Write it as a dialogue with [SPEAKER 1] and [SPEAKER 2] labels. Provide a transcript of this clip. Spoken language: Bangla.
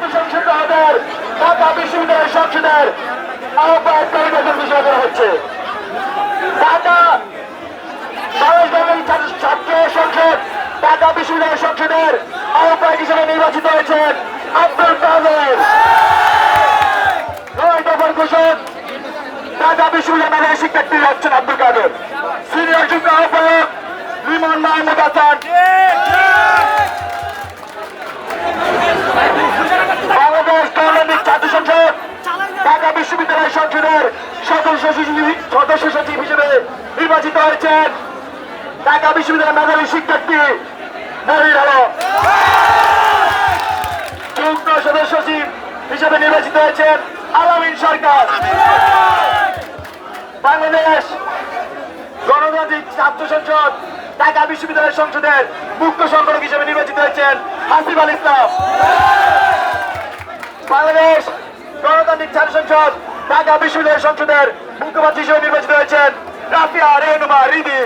[SPEAKER 1] মিশন শিক্ষকদের ঢাকা বিশ্ববিদ্যালয় সংসদের আহ্বায়ক পরিবেশন বিষয় করা হচ্ছে। ঢাকা ছাত্র হিসেবে নির্বাচিত হয়েছেন আব্দুল কাদের। নয় দফার ঘোষক, ঢাকা বিশ্ববিদ্যালয় সংসদের সদস্য সদস্য সচিব হিসেবে নির্বাচিত হয়েছেন ঢাকা বিশ্ববিদ্যালয়ের মেধাবী শিক্ষার্থী আলম। যুগ্ম সদস্য সচিব হিসেবে নির্বাচিত হয়েছেন আলামিন সরকার। বাংলাদেশ গণতান্ত্রিক ছাত্র সংসদ ঢাকা বিশ্ববিদ্যালয় সংসদের মুখ্য সংগঠক হিসেবে নির্বাচিত হয়েছেন হাসিব আল ইসলাম। বাংলাদেশ গণতান্ত্রিক ছাত্র সংসদ ঢাকা বিশ্ববিদ্যালয় সংসদের মুখ্যমন্ত্রী হিসেবে নির্বাচিত হয়েছেন রাফিয়া রেনুমা রিদি।